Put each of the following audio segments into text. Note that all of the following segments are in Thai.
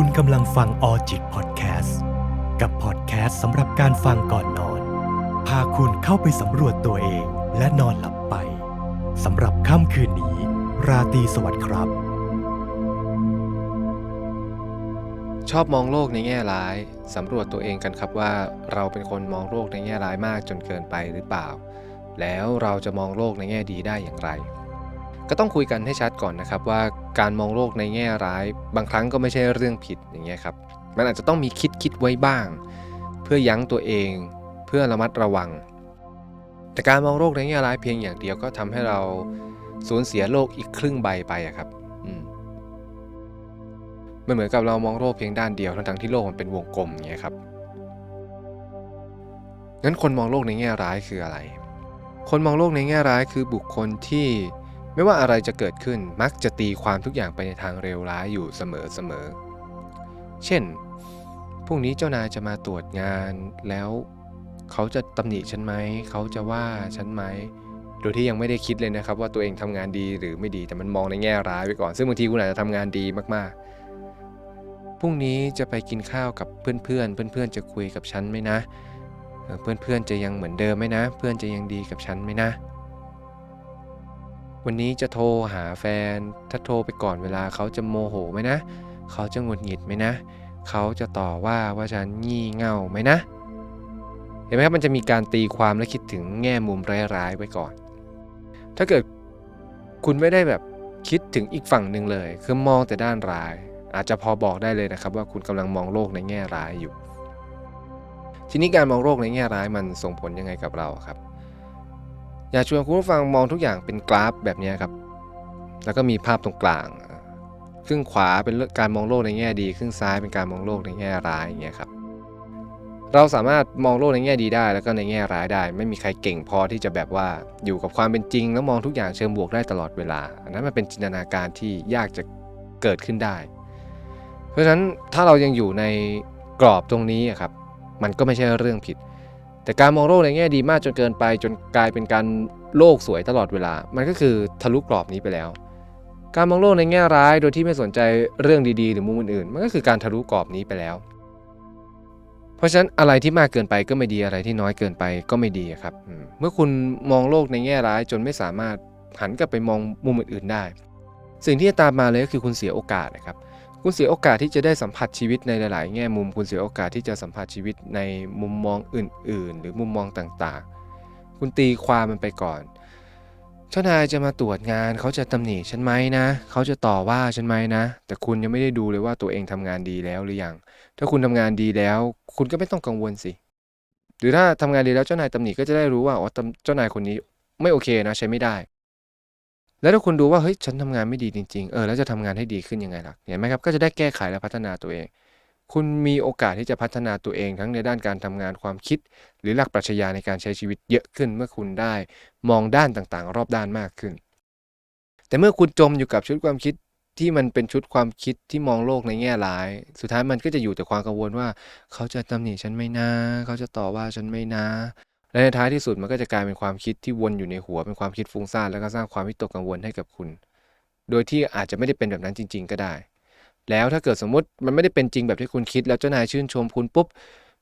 คุณกำลังฟังออจิตพอดแคสต์กับพอดแคสต์สำหรับการฟังก่อนนอน พาคุณเข้าไปสำรวจตัวเองและนอนหลับไปสำหรับค่ำคืนนี้ ราตรีสวัสดิ์ครับ ชอบมองโลกในแง่ร้ายสำรวจตัวเองกันครับว่า เราเป็นคนมองโลกในแง่ร้ายมากจนเกินไปหรือเปล่า แล้วเราจะมองโลกในแง่ดีได้อย่างไร ก็ต้องคุยกันให้ชัดก่อนนะครับว่าการมองโลกในแง่ร้าย บางครั้งก็ไม่ใช่เรื่องผิดอย่างเงี้ยครับมันอาจจะต้องมีคิดคิดไว้บ้าง เพื่อยั้งตัวเอง เพื่อระมัดระวัง แต่การมองโลกในแง่ร้ายเพียงอย่างเดียวก็ทำให้เราสูญเสียโลกอีกครึ่งใบไปอะครับอืมมันเหมือนกับเรามองโลกเพียงด้านเดียวทั้งที่โลกมันเป็นวงกลมอย่างเงี้ยครับงั้นคนมองโลกในแง่ร้ายคืออะไร คนมองโลกในแง่ร้ายคือบุคคลที่ ไม่ว่าอะไรจะเกิดขึ้นมักจะตีความทุกอย่างไปในทางเลวร้ายอยู่เสมอๆ เช่น พรุ่งนี้เจ้านายจะมาตรวจงานแล้วเขาจะตำหนิฉันไหม เขาจะว่าฉันไหม โดยที่ยังไม่ได้คิดเลยนะครับ ว่าตัวเองทำงานดีหรือไม่ดี แต่มันมองในแง่ร้ายไปก่อน ซึ่งบางทีคุณอาจจะทำงานดีมากๆ พรุ่งนี้จะไปกินข้าวกับเพื่อนๆ เพื่อนๆ จะคุยกับฉันไหมนะ เพื่อนๆ จะยังเหมือนเดิมไหมนะ เพื่อนจะยังดีกับฉันไหมนะ วันนี้จะโทรหาแฟน ถ้าโทรไปก่อนเวลาเขาจะโมโหไหมนะ เขาจะหงุดหงิดไหมนะ เขาจะต่อว่าว่าฉันงี่เง่าไหมนะ เห็นไหมครับมันจะมีการตีความและคิดถึงแง่มุมร้ายๆไว้ก่อน ถ้าเกิดคุณไม่ได้แบบคิดถึงอีกฝั่งหนึ่งเลย คือมองแต่ด้านร้าย อาจจะพอบอกได้เลยนะครับ ว่าคุณกำลังมองโลกในแง่ร้ายอยู่ ทีนี้การมองโลกในแง่ร้ายมันส่งผลยังไงกับเราครับ อยากชวนคุณผู้ฟังมองทุกอย่างเป็นกราฟแบบนี้ครับ แล้วก็มีภาพตรงกลาง ครึ่งขวาเป็นการมองโลกในแง่ดี ครึ่งซ้ายเป็นการมองโลกในแง่ร้ายอย่างเงี้ยครับ เราสามารถมองโลกในแง่ดีได้ แล้วก็ในแง่ร้ายได้ ไม่มีใครเก่งพอที่จะแบบว่าอยู่กับความเป็นจริง แล้วมองทุกอย่างเชิงบวกได้ตลอดเวลา อันนั้นมันเป็นจินตนาการที่ยากจะเกิดขึ้นได้ เพราะฉะนั้นถ้าเรายังอยู่ในกรอบตรงนี้ครับ มันก็ไม่ใช่เรื่องผิด แต่การมองโลกในแง่ดีมากจนเกินไป จนกลายเป็นการโลกสวยตลอดเวลา มันก็คือทะลุกรอบนี้ไปแล้ว การมองโลกในแง่ร้ายโดยที่ไม่สนใจเรื่องดีๆ หรือมุมอื่นๆ มันก็คือการทะลุกรอบนี้ไปแล้ว เพราะฉะนั้นอะไรที่มากเกินไปก็ไม่ดีอะไรที่น้อยเกินไปก็ไม่ดีครับ เมื่อคุณมองโลกในแง่ร้ายจนไม่สามารถหันกลับไปมองมุมอื่นๆได้ สิ่งที่จะตามมาเลยก็คือคุณเสียโอกาสนะครับ คุณเสียโอกาสที่จะได้สัมผัสชีวิตในหลาย ๆ แง่มุม คุณเสียโอกาสที่จะสัมผัสชีวิตในมุมมองอื่น ๆ หรือมุมมองต่าง ๆ คุณตีความมันไปก่อน เจ้านายจะมาตรวจงาน เขาจะตำหนิฉันไหมนะ เขาจะต่อว่าฉันไหมนะ แต่คุณยังไม่ได้ดูเลยว่าตัวเองทำงานดีแล้วหรือยัง ถ้าคุณทำงานดีแล้ว คุณก็ไม่ต้องกังวลสิ หรือถ้าทำงานดีแล้วเจ้านายตำหนิก็จะได้รู้ว่า อ๋อ เจ้านายคนนี้ไม่โอเคนะ ใช้ไม่ได้ แล้วถ้าคุณดูว่าเฮ้ยฉันทำงานไม่ดีจริง ๆ เออแล้วจะทำงานให้ดีขึ้นยังไงล่ะเห็นไหมครับก็จะได้แก้ไขและพัฒนาตัวเอง คุณมีโอกาสที่จะพัฒนาตัวเองทั้งในด้านการทำงานความคิด หรือหลักปรัชญาในการใช้ชีวิตเยอะขึ้นเมื่อคุณได้ มองด้านต่างๆ รอบด้านมากขึ้น แต่เมื่อคุณจมอยู่กับชุดความคิดที่มันเป็นชุดความคิดที่มองโลกในแง่ร้าย สุดท้ายมันก็จะอยู่แต่ความกังวลว่า เขาจะตำหนิฉันไหม่นะ เขาจะต่อว่าฉันไหม่นะ และในท้ายที่สุดมันก็จะกลายเป็นความคิดที่วนอยู่ในหัวเป็นความคิดฟุ้งซ่านแล้วก็สร้างความวิตกกังวลให้กับคุณ โดยที่อาจจะไม่ได้เป็นแบบนั้นจริง ๆ ก็ได้ แล้วถ้าเกิดสมมติมันไม่ได้เป็นจริงแบบที่คุณคิด แล้วเจ้านายชื่นชมคุณปุ๊บ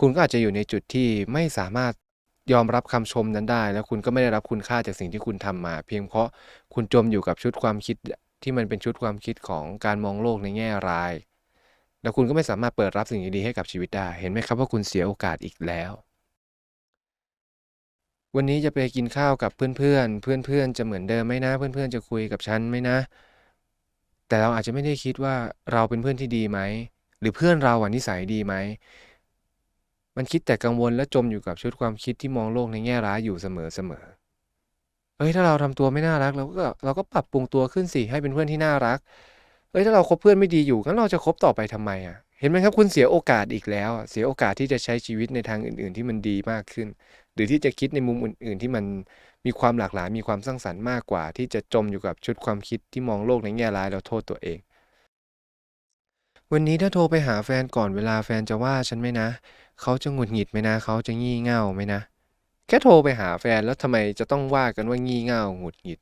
คุณก็อาจจะอยู่ในจุดที่ไม่สามารถยอมรับคำชมนั้นได้ แล้วคุณก็ไม่ได้รับคุณค่าจากสิ่งที่คุณทำมา เพียงเพราะคุณจมอยู่กับชุดความคิดที่มันเป็นชุดความคิดของการมองโลกในแง่ร้าย แล้วคุณก็ไม่สามารถเปิดรับสิ่งดีๆให้กับชีวิตได้ เห็นไหมครับว่าคุณเสียโอกาสอีกแล้ว วันนี้จะไปกินข้าวกับเพื่อนๆ เพื่อนๆ จะเหมือนเดิมไหมนะ เพื่อนๆ จะคุยกับฉันไหมนะ แต่เราอาจจะไม่ได้คิดว่าเราเป็นเพื่อนที่ดีไหม หรือเพื่อนเราอะนิสัยดีไหม มันคิดแต่กังวลและจมอยู่กับชุดความคิดที่มองโลกในแง่ร้ายอยู่เสมอๆเฮ้ยถ้าเราทำตัวไม่น่ารักเราก็เราก็ปรับปรุงตัวขึ้นสิให้เป็นเพื่อนที่น่ารักเฮ้ยถ้าเราคบเพื่อนไม่ดีอยู่งั้นเราจะคบต่อไปทำไมอะ เห็นไหมครับคุณเสียโอกาสอีกแล้ว เสียโอกาสที่จะใช้ชีวิตในทางอื่น ๆ ที่มันดีมากขึ้น หรือที่จะคิดในมุมอื่น ๆ ที่มันมีความหลากหลายมีความสร้างสรรค์มากกว่า ที่จะจมอยู่กับชุดความคิดที่มองโลกในแง่ร้ายแล้วโทษตัวเอง วันนี้ถ้าโทรไปหาแฟนก่อนเวลาแฟนจะว่าฉันไหมนะเขาจะหงุดหงิดไหมนะเขาจะงี่เง่าไหมนะ แค่โทรไปหาแฟนแล้วทำไมจะต้องว่ากันว่างี่เง่าหงุดหงิด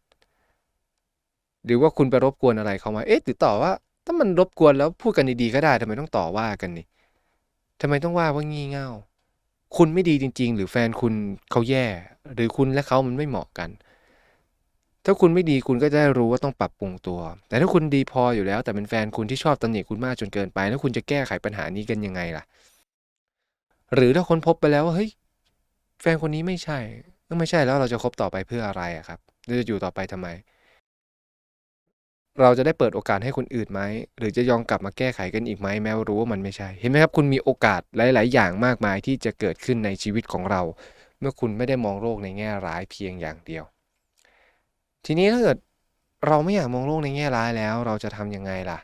หรือว่าคุณไปรบกวนอะไรเขามาเอ๊ะหรือต่อว่า ถ้ามันรบกวนแล้วพูดกันดีๆก็ได้ทำไมต้องต่อว่ากันนี่ทำไมต้องว่าว่างี่เง่า คุณไม่ดีจริง ๆ หรือแฟนคุณเขาแย่ หรือคุณและเขามันไม่เหมาะกัน ถ้าคุณไม่ดีคุณก็จะได้รู้ว่าต้องปรับปรุงตัว แต่ถ้าคุณดีพออยู่แล้ว แต่เป็นแฟนคุณที่ชอบตำหนิคุณมากจนเกินไป แล้วคุณจะแก้ไขปัญหานี้กันยังไงล่ะ หรือถ้าคนพบไปแล้วว่าเฮ้ยแฟนคนนี้ไม่ใช่ก็ไม่ใช่แล้วเราจะคบต่อไปเพื่ออะไรอะครับเราจะอยู่ต่อไปทำไม เราจะได้เปิดโอกาสให้คนอื่นไหม หรือจะยอมกลับมาแก้ไขกันอีกไหมแม้ว่ารู้ว่ามันไม่ใช่ เห็นไหมครับ คุณมีโอกาสหลาย ๆ อย่างมากมายที่จะเกิดขึ้นในชีวิตของเรา เมื่อคุณไม่ได้มองโลกในแง่ร้ายเพียงอย่างเดียว ทีนี้ถ้าเกิดเราไม่อยากมองโลกในแง่ร้ายแล้ว เราจะทำยังไงล่ะ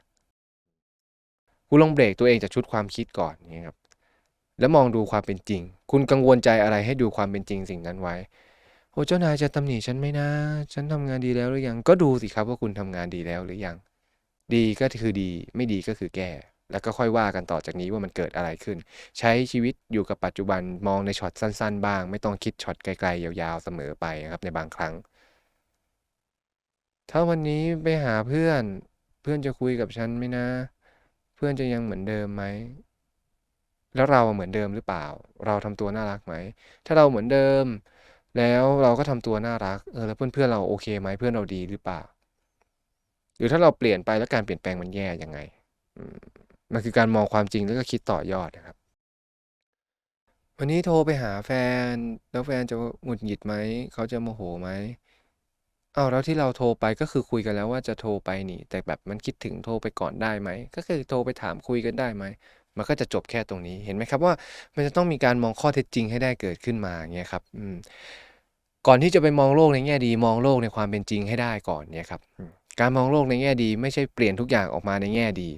คุณลองเบรกตัวเองจากชุดความคิดก่อนนี่ครับแล้วมองดูความเป็นจริง คุณกังวลใจอะไรให้ดูความเป็นจริงสิ่งนั้นไว้ โอ้เจ้านายจะตำหนิฉันไหมนะ ฉันทำงานดีแล้วหรือยัง ก็ดูสิครับว่าคุณทำงานดีแล้วหรือยัง ดีก็คือดี ไม่ดีก็คือแก้ แล้วก็ค่อยว่ากันต่อจากนี้ว่ามันเกิดอะไรขึ้น ใช้ชีวิตอยู่กับปัจจุบัน มองในช็อตสั้น ๆ บ้าง ไม่ต้องคิดช็อตไกลๆ ยาวๆ เสมอไปครับในบางครั้ง ถ้าวันนี้ไปหาเพื่อน เพื่อนจะคุยกับฉันไหมนะ เพื่อนจะยังเหมือนเดิมไหมแล้วเราเหมือนเดิมหรือเปล่า เราทำตัวน่ารักไหม ถ้าเราเหมือนเดิม แล้วเราก็ทำตัวน่ารักเออแล้วเพื่อนๆเราโอเคไหมเพื่อนเราดีหรือเปล่า หรือถ้าเราเปลี่ยนไปแล้วการเปลี่ยนแปลงมันแย่ยังไงมันคือการมองความจริงแล้วก็คิดต่อยอดนะครับ วันนี้โทรไปหาแฟน แล้วแฟนจะหงุดหงิดไหมเขาจะโมโหไหมเอาแล้วที่เราโทรไปก็คือคุยกันแล้วว่าจะโทรไปนี่ แต่แบบมันคิดถึงโทรไปก่อนได้ไหมก็คือโทรไปถามคุยกันได้ไหม มันก็จะจบแค่ตรงนี้เห็นไหมครับว่ามันจะต้องมีการมองข้อเท็จจริงให้ได้เกิดขึ้นมาอย่างเงี้ยครับก่อนที่จะไปมองโลกในแง่ดี มองโลกในความเป็นจริงให้ได้ก่อนเนี่ยครับการมองโลกในแง่ดี ไม่ใช่เปลี่ยนทุกอย่างออกมาในแง่ดี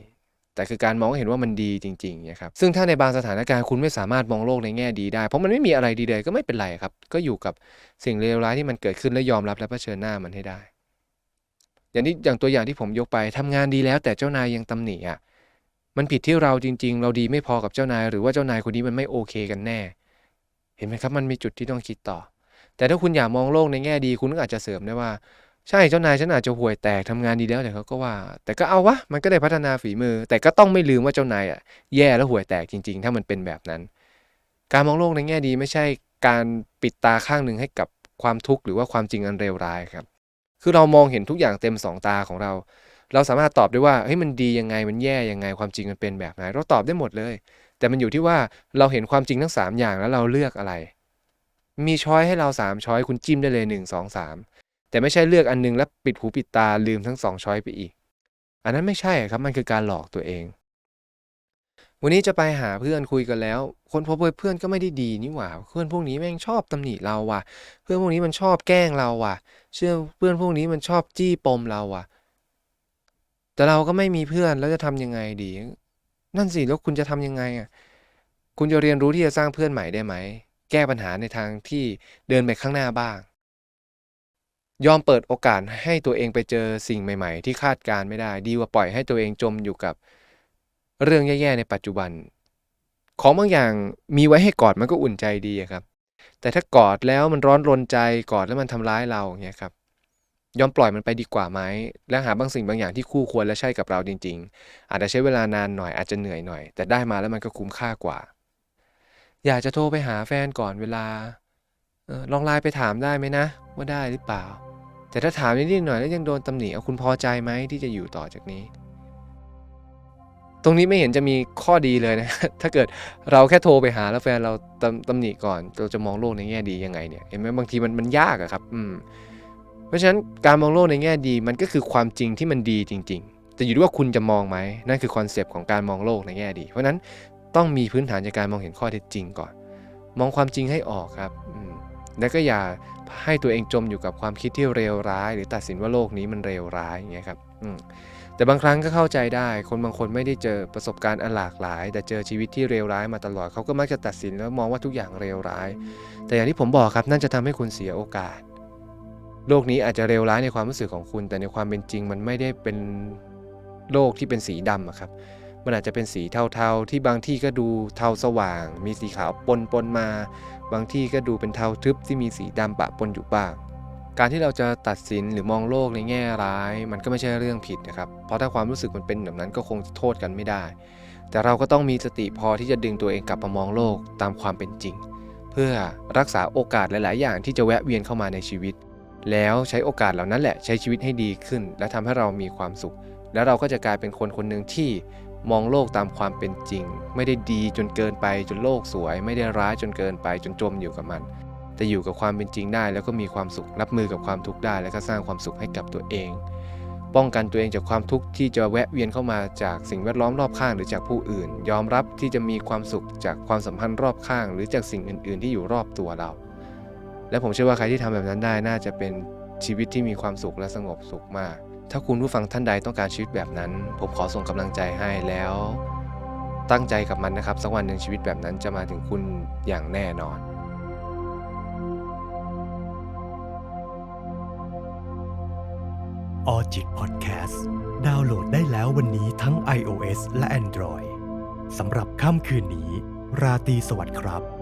แต่คือการมองเห็นว่ามันดีจริงๆเนี่ยครับซึ่งถ้าในบางสถานการณ์คุณไม่สามารถมองโลกในแง่ดีได้ เพราะมันไม่มีอะไรดีเลยก็ไม่เป็นไรครับ ก็อยู่กับสิ่งเลวร้ายที่มันเกิดขึ้นและยอมรับและเผชิญหน้ามันให้ได้ อย่างที่อย่างตัวอย่างที่ผมยกไปทำงานดีแล้ว แต่เจ้านายยังตำหนิอะ มันผิดที่เราจริง ๆ เราดีไม่พอกับเจ้านาย หรือว่าเจ้านายคนนี้มันไม่โอเคกันแน่ เห็นไหมครับ มันมีจุดที่ต้องคิดต่อ แต่ถ้าคุณอยากมองโลกในแง่ดีคุณก็อาจจะเสริมได้ว่า ใช่เจ้านายฉันอาจจะห่วยแตกทำงานดีแล้วแต่เขาก็ว่า แต่ก็เอาวะมันก็ได้พัฒนาฝีมือ แต่ก็ต้องไม่ลืมว่าเจ้านายอะแย่และห่วยแตกจริง ๆ ถ้ามันเป็นแบบนั้น การมองโลกในแง่ดีไม่ใช่การปิดตาข้างหนึ่งให้กับความทุกข์หรือว่าความจริงอันเลวร้ายครับ คือเรามองเห็นทุกอย่างเต็มสองตาของเรา เราสามารถตอบได้ว่าเฮ้ยมันดียังไงมันแย่ยังไงความจริงมันเป็นแบบไหน เราตอบได้หมดเลย แต่มันอยู่ที่ว่าเราเห็นความจริงทั้ง 3 อย่างแล้วเราเลือกอะไร มีช้อยให้เรา 3 ช้อยคุณจิ้มได้เลย 1 2 3 แต่ไม่ใช่เลือกอันนึงแล้วปิดหูปิดตาลืมทั้ง 2 ช้อยไปอีก อันนั้นไม่ใช่ครับมันคือการหลอกตัวเอง วันนี้จะไปหาเพื่อนคุยกันแล้ว คนพบเพื่อนก็ไม่ได้ดีนี่หว่า เพื่อนพวกนี้แม่งชอบตำหนิเราว่ะ เพื่อนพวกนี้มันชอบแกล้งเราว่ะ เชื่อเพื่อนพวกนี้มันชอบจี้ปมเราว่ะ แต่เราก็ไม่มีเพื่อนแล้วจะทำยังไงดี นั่นสิแล้วคุณจะทำยังไงอะคุณจะเรียนรู้ที่จะสร้างเพื่อนใหม่ได้ไหม แก้ปัญหาในทางที่เดินไปข้างหน้าบ้าง ยอมเปิดโอกาสให้ตัวเองไปเจอสิ่งใหม่ ๆ ที่คาดการไม่ได้ ดีกว่าปล่อยให้ตัวเองจมอยู่กับเรื่องแย่ๆในปัจจุบัน ของบางอย่างมีไว้ให้กอดมันก็อุ่นใจดีครับ แต่ถ้ากอดแล้วมันร้อนรนใจกอดแล้วมันทำร้ายเราอย่างเงี้ยครับ ยอมปล่อยมันไปดีกว่าไหมและหาบางสิ่งบางอย่างที่คู่ควรและใช่กับเราจริง ๆ อาจจะใช้เวลานานหน่อยอาจจะเหนื่อยหน่อย แต่ได้มาแล้วมันก็คุ้มค่ากว่า อยากจะโทรไปหาแฟนก่อนเวลาออลองไลน์ไปถามได้ไหมนะ ว่าได้หรือเปล่า แต่ถ้าถามนิดๆหน่อยแล้วยังโดนตำหนิเอาคุณพอใจไหมที่จะอยู่ต่อจากนี้ ตรงนี้ไม่เห็นจะมีข้อดีเลยนะ ถ้าเกิดเราแค่โทรไปหาแล้วแฟนเราตำตำหนิก่อน เราจะมองโลกในแง่ดียังไงเนี่ยเห็นไหมบางทีมันมันยากอะครับ อืม เพราะฉะนั้นการมองโลกในแง่ดีมันก็คือความจริงที่มันดีจริง ๆ แต่อยู่ที่ว่าคุณจะมองไหมนั่นคือคอนเซปต์ของการมองโลกในแง่ดี เพราะฉะนั้นต้องมีพื้นฐานจากการมองเห็นข้อเท็จจริงก่อน มองความจริงให้ออกครับแล้วก็อย่าให้ตัวเองจมอยู่กับความคิดที่เลวร้าย หรือตัดสินว่าโลกนี้มันเลวร้ายอย่างเงี้ยครับแต่บางครั้งก็เข้าใจได้ คนบางคนไม่ได้เจอประสบการณ์อันหลากหลาย แต่เจอชีวิตที่เลวร้ายมาตลอดเขาก็มักจะตัดสินแล้วมองว่าทุกอย่างเลวร้าย แต่อย่างที่ผมบอกครับนั่นจะทำให้คุณเสียโอกาส โลกนี้อาจจะเลวร้ายในความรู้สึกของคุณ แต่ในความเป็นจริงมันไม่ได้เป็นโลกที่เป็นสีดำอะครับ มันอาจจะเป็นสีเทาๆ ที่บางที่ก็ดูเทาสว่าง มีสีขาวปนปนๆมา บางที่ก็ดูเป็นเทาทึบที่มีสีดำปะปนอยู่บ้าง การที่เราจะตัดสินหรือมองโลกในแง่ร้าย มันก็ไม่ใช่เรื่องผิดนะครับ เพราะถ้าความรู้สึกมันเป็นแบบนั้นก็คงโทษกันไม่ได้ แต่เราก็ต้องมีสติพอที่จะดึงตัวเองกลับมามองโลกตามความเป็นจริง เพื่อรักษาโอกาสหลาย ๆ อย่างที่จะแวะเวียนเข้ามาในชีวิต แล้วใช้โอกาสเหล่านั้นแหละใช้ชีวิตให้ดีขึ้น และทำให้เรามีความสุข แล้วเราก็จะกลายเป็นคนคนหนึ่งที่มองโลกตามความเป็นจริง ไม่ได้ดีจนเกินไปจนโลกสวย ไม่ได้ร้ายจนเกินไปจนจมอยู่กับมัน แต่อยู่กับความเป็นจริงได้ แล้วก็มีความสุขรับมือกับความทุกข์ได้ แล้วก็สร้างความสุขให้กับตัวเอง ป้องกันตัวเองจากความทุกข์ที่จะแวะเวียนเข้ามาจากสิ่งแวดล้อมรอบข้างหรือจากผู้อื่น ยอมรับที่จะมีความสุขจากความสัมพันธ์รอบข้าง หรือจากสิ่งอื่น ๆ ที่อยู่รอบตัวเรา และผมเชื่อว่าใครที่ทำแบบนั้นได้น่าจะเป็นชีวิตที่มีความสุขและสงบสุขมาก ถ้าคุณผู้ฟังท่านใดต้องการชีวิตแบบนั้น ผมขอส่งกำลังใจให้แล้ว ตั้งใจกับมันนะครับ สักวันหนึ่งชีวิตแบบนั้นจะมาถึงคุณอย่างแน่นอนออจิตพอดแคสต์ดาวน์โหลดได้แล้ววันนี้ทั้ง iOS และ Android สำหรับค่ำคืนนี้ ราตรีสวัสดิ์ครับ